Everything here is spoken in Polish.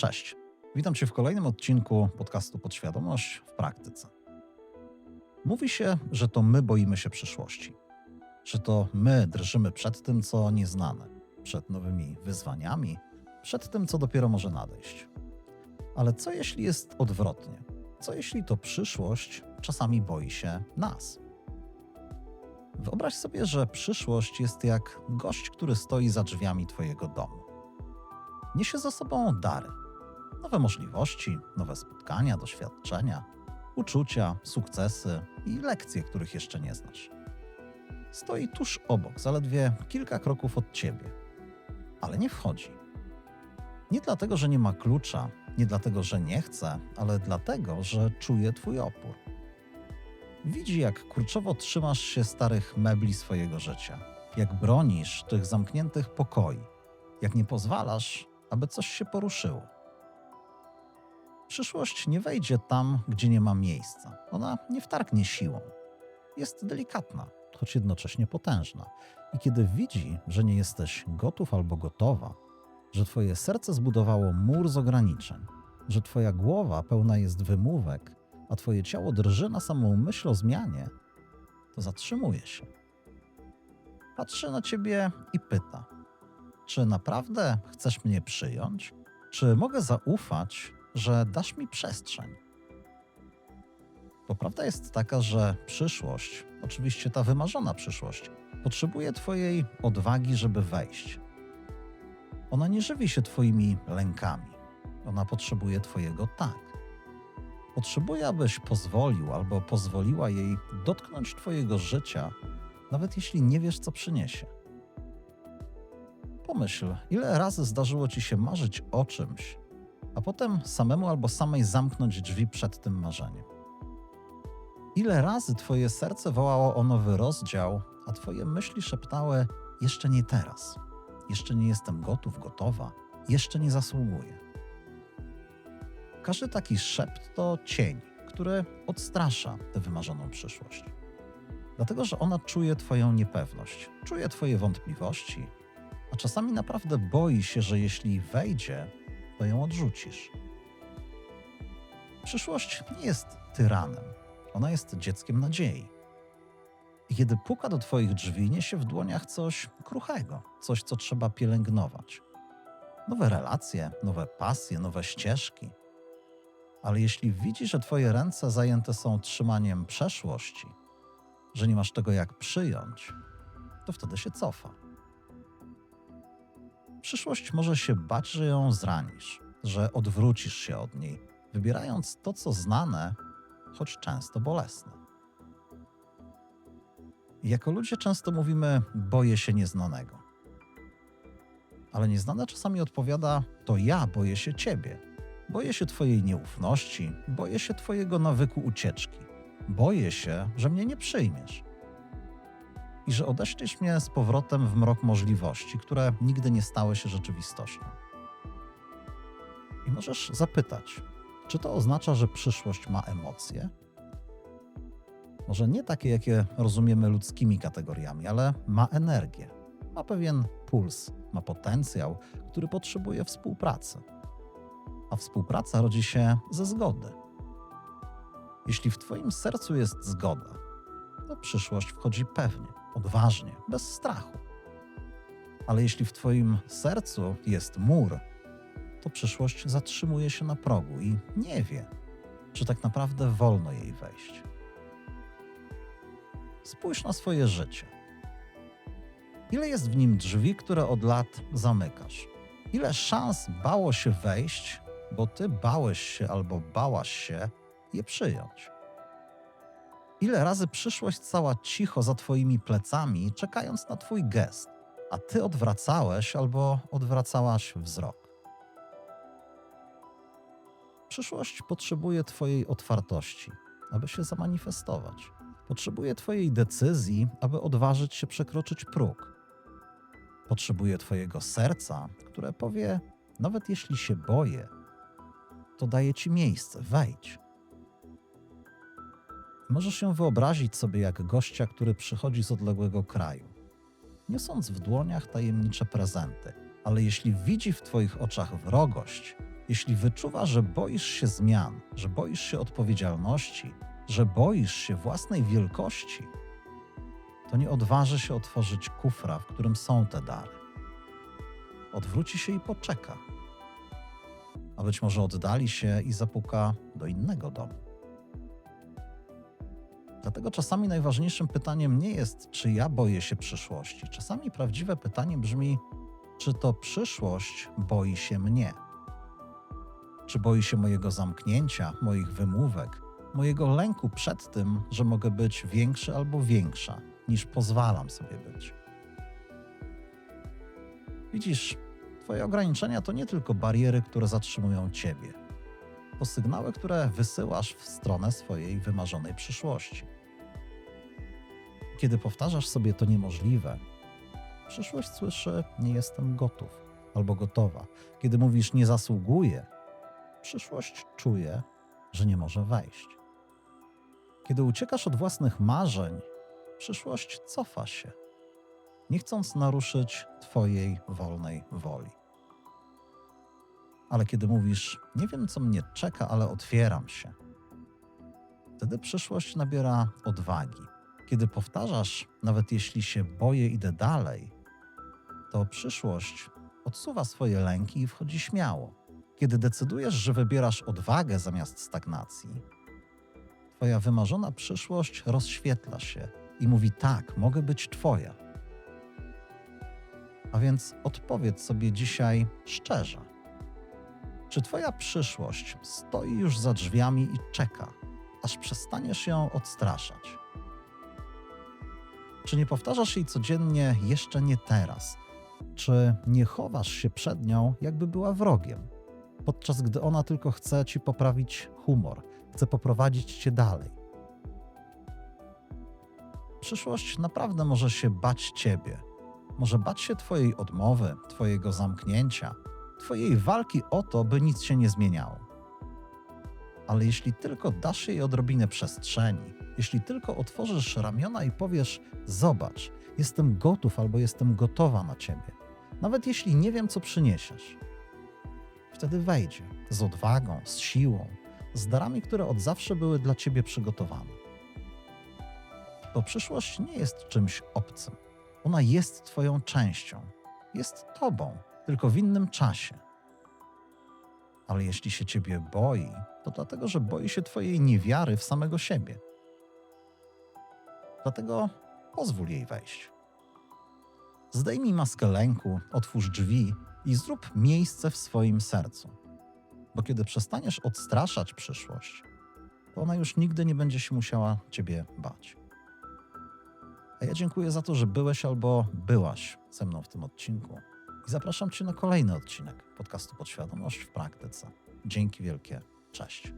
Cześć. Witam Cię w kolejnym odcinku podcastu Podświadomość w praktyce. Mówi się, że to my boimy się przyszłości, że to my drżymy przed tym, co nieznane, przed nowymi wyzwaniami, przed tym, co dopiero może nadejść. Ale co jeśli jest odwrotnie? Co jeśli to przyszłość czasami boi się nas? Wyobraź sobie, że przyszłość jest jak gość, który stoi za drzwiami Twojego domu. Niesie za sobą dary, nowe możliwości, nowe spotkania, doświadczenia, uczucia, sukcesy i lekcje, których jeszcze nie znasz. Stoi tuż obok, zaledwie kilka kroków od ciebie, ale nie wchodzi. Nie dlatego, że nie ma klucza, nie dlatego, że nie chce, ale dlatego, że czuje twój opór. Widzi, jak kurczowo trzymasz się starych mebli swojego życia, jak bronisz tych zamkniętych pokoi, jak nie pozwalasz, aby coś się poruszyło. Przyszłość nie wejdzie tam, gdzie nie ma miejsca. Ona nie wtargnie siłą. Jest delikatna, choć jednocześnie potężna. I kiedy widzi, że nie jesteś gotów albo gotowa, że twoje serce zbudowało mur z ograniczeń, że twoja głowa pełna jest wymówek, a twoje ciało drży na samą myśl o zmianie, to zatrzymuje się. Patrzy na ciebie i pyta: Czy naprawdę chcesz mnie przyjąć? Czy mogę zaufać, że dasz mi przestrzeń? Bo prawda jest taka, że przyszłość, oczywiście ta wymarzona przyszłość, potrzebuje Twojej odwagi, żeby wejść. Ona nie żywi się Twoimi lękami. Ona potrzebuje Twojego tak. Potrzebuje, abyś pozwolił albo pozwoliła jej dotknąć Twojego życia, nawet jeśli nie wiesz, co przyniesie. Pomyśl, ile razy zdarzyło Ci się marzyć o czymś, a potem samemu albo samej zamknąć drzwi przed tym marzeniem. Ile razy Twoje serce wołało o nowy rozdział, a Twoje myśli szeptały: Jeszcze nie teraz, jeszcze nie jestem gotów, gotowa, jeszcze nie zasługuję. Każdy taki szept to cień, który odstrasza tę wymarzoną przyszłość. Dlatego, że ona czuje Twoją niepewność, czuje Twoje wątpliwości, a czasami naprawdę boi się, że jeśli wejdzie, to ją odrzucisz. Przyszłość nie jest tyranem, ona jest dzieckiem nadziei. I kiedy puka do Twoich drzwi, niesie w dłoniach coś kruchego, coś, co trzeba pielęgnować. Nowe relacje, nowe pasje, nowe ścieżki. Ale jeśli widzi, że Twoje ręce zajęte są trzymaniem przeszłości, że nie masz tego jak przyjąć, to wtedy się cofa. Przyszłość może się bać, że ją zranisz, że odwrócisz się od niej, wybierając to, co znane, choć często bolesne. Jako ludzie często mówimy: boję się nieznanego. Ale nieznane czasami odpowiada: to ja boję się ciebie. Boję się twojej nieufności, boję się twojego nawyku ucieczki. Boję się, że mnie nie przyjmiesz i że odeśliesz mnie z powrotem w mrok możliwości, które nigdy nie stały się rzeczywistością. I możesz zapytać, czy to oznacza, że przyszłość ma emocje? Może nie takie, jakie rozumiemy ludzkimi kategoriami, ale ma energię, ma pewien puls, ma potencjał, który potrzebuje współpracy. A współpraca rodzi się ze zgody. Jeśli w Twoim sercu jest zgoda, to przyszłość wchodzi pewnie odważnie, bez strachu. Ale jeśli w Twoim sercu jest mur, to przyszłość zatrzymuje się na progu i nie wie, czy tak naprawdę wolno jej wejść. Spójrz na swoje życie. Ile jest w nim drzwi, które od lat zamykasz? Ile szans bało się wejść, bo ty bałeś się albo bałaś się je przyjąć? Ile razy przyszłość cała cicho za twoimi plecami, czekając na twój gest, a ty odwracałeś albo odwracałaś wzrok? Przyszłość potrzebuje twojej otwartości, aby się zamanifestować. Potrzebuje twojej decyzji, aby odważyć się przekroczyć próg. Potrzebuje twojego serca, które powie: Nawet jeśli się boję, to daję ci miejsce, wejdź. Możesz się wyobrazić sobie jak gościa, który przychodzi z odległego kraju, niosąc w dłoniach tajemnicze prezenty, ale jeśli widzi w Twoich oczach wrogość, Jeśli wyczuwasz, że boisz się zmian, że boisz się odpowiedzialności, że boisz się własnej wielkości, to nie odważy się otworzyć kufra, w którym są te dary. Odwróci się i poczeka. A być może oddali się i zapuka do innego domu. Dlatego czasami najważniejszym pytaniem nie jest, czy ja boję się przyszłości. Czasami prawdziwe pytanie brzmi, czy to przyszłość boi się mnie? Czy boi się mojego zamknięcia, moich wymówek, mojego lęku przed tym, że mogę być większy albo większa, niż pozwalam sobie być? Widzisz, Twoje ograniczenia to nie tylko bariery, które zatrzymują Ciebie. To sygnały, które wysyłasz w stronę swojej wymarzonej przyszłości. Kiedy powtarzasz sobie to niemożliwe, przyszłość słyszy: Nie jestem gotów albo gotowa. Kiedy mówisz: Nie zasługuję, przyszłość czuje, że nie może wejść. Kiedy uciekasz od własnych marzeń, przyszłość cofa się, nie chcąc naruszyć Twojej wolnej woli. Ale kiedy mówisz: Nie wiem, co mnie czeka, ale otwieram się, wtedy przyszłość nabiera odwagi. Kiedy powtarzasz, nawet jeśli się boję, idę dalej, to przyszłość odsuwa swoje lęki i wchodzi śmiało. Kiedy decydujesz, że wybierasz odwagę zamiast stagnacji, Twoja wymarzona przyszłość rozświetla się i mówi: Tak, mogę być Twoja. A więc odpowiedz sobie dzisiaj szczerze: czy Twoja przyszłość stoi już za drzwiami i czeka, aż przestaniesz ją odstraszać? Czy nie powtarzasz jej codziennie jeszcze nie teraz? Czy nie chowasz się przed nią, jakby była wrogiem, podczas gdy ona tylko chce ci poprawić humor, chce poprowadzić cię dalej? Przyszłość naprawdę może się bać ciebie, może bać się twojej odmowy, twojego zamknięcia, twojej walki o to, by nic się nie zmieniało. Ale jeśli tylko dasz jej odrobinę przestrzeni, jeśli tylko otworzysz ramiona i powiesz: Zobacz, jestem gotów albo jestem gotowa na ciebie, nawet jeśli nie wiem, co przyniesiesz, wtedy wejdzie z odwagą, z siłą, z darami, które od zawsze były dla ciebie przygotowane. Bo przyszłość nie jest czymś obcym. Ona jest Twoją częścią, jest Tobą, tylko w innym czasie. Ale jeśli się Ciebie boi, to dlatego, że boi się Twojej niewiary w samego siebie. Dlatego pozwól jej wejść. Zdejmij maskę lęku, otwórz drzwi i zrób miejsce w swoim sercu. Bo kiedy przestaniesz odstraszać przyszłość, to ona już nigdy nie będzie się musiała Ciebie bać. A ja dziękuję za to, że byłeś albo byłaś ze mną w tym odcinku. I zapraszam Cię na kolejny odcinek podcastu Podświadomość w praktyce. Dzięki wielkie. Cześć.